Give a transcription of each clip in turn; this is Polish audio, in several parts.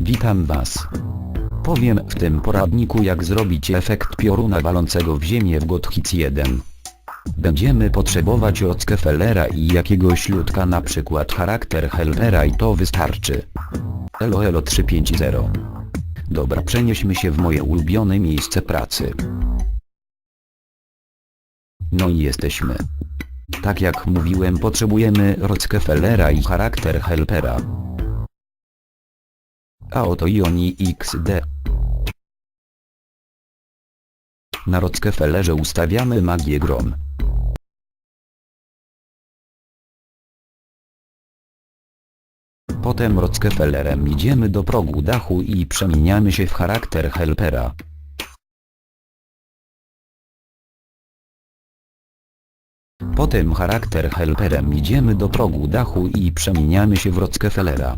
Witam Was. Powiem w tym poradniku jak zrobić efekt pioruna walącego w ziemię w Gothic 1. Będziemy potrzebować Rockefellera i jakiegoś ludka na przykład charakter Helpera i to wystarczy. Elo Elo 350 Dobra przenieśmy się w moje ulubione miejsce pracy. No i jesteśmy. Tak jak mówiłem potrzebujemy Rockefellera i charakter Helpera. A oto i oni XD. Na Rockefellerze ustawiamy magię grom. Potem Rockefellerem idziemy do progu dachu i przemieniamy się w charakter helpera. Potem charakter helperem idziemy do progu dachu i przemieniamy się w Rockefellera.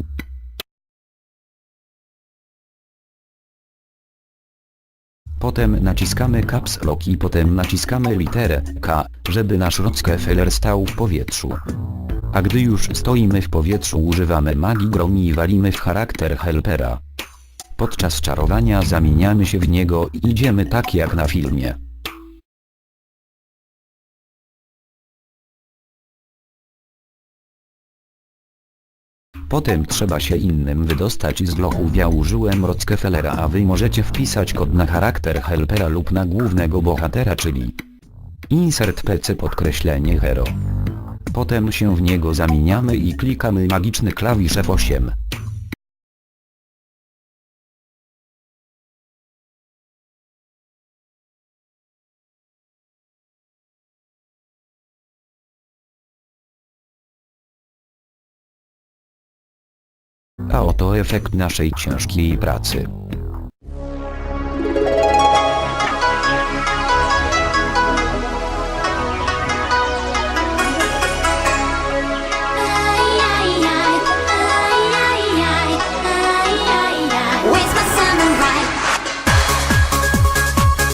Potem naciskamy caps lock i potem naciskamy literę K, żeby nasz Rockefeller stał w powietrzu. A gdy już stoimy w powietrzu używamy magii grom i walimy w charakter helpera. Podczas czarowania zamieniamy się w niego i idziemy tak jak na filmie. Potem trzeba się innym wydostać z lochu. Ja użyłem Rockefellera, a wy możecie wpisać kod na charakter helpera lub na głównego bohatera, czyli insert pc podkreślenie hero. Potem się w niego zamieniamy i klikamy magiczny klawisz F8. A oto efekt naszej ciężkiej pracy.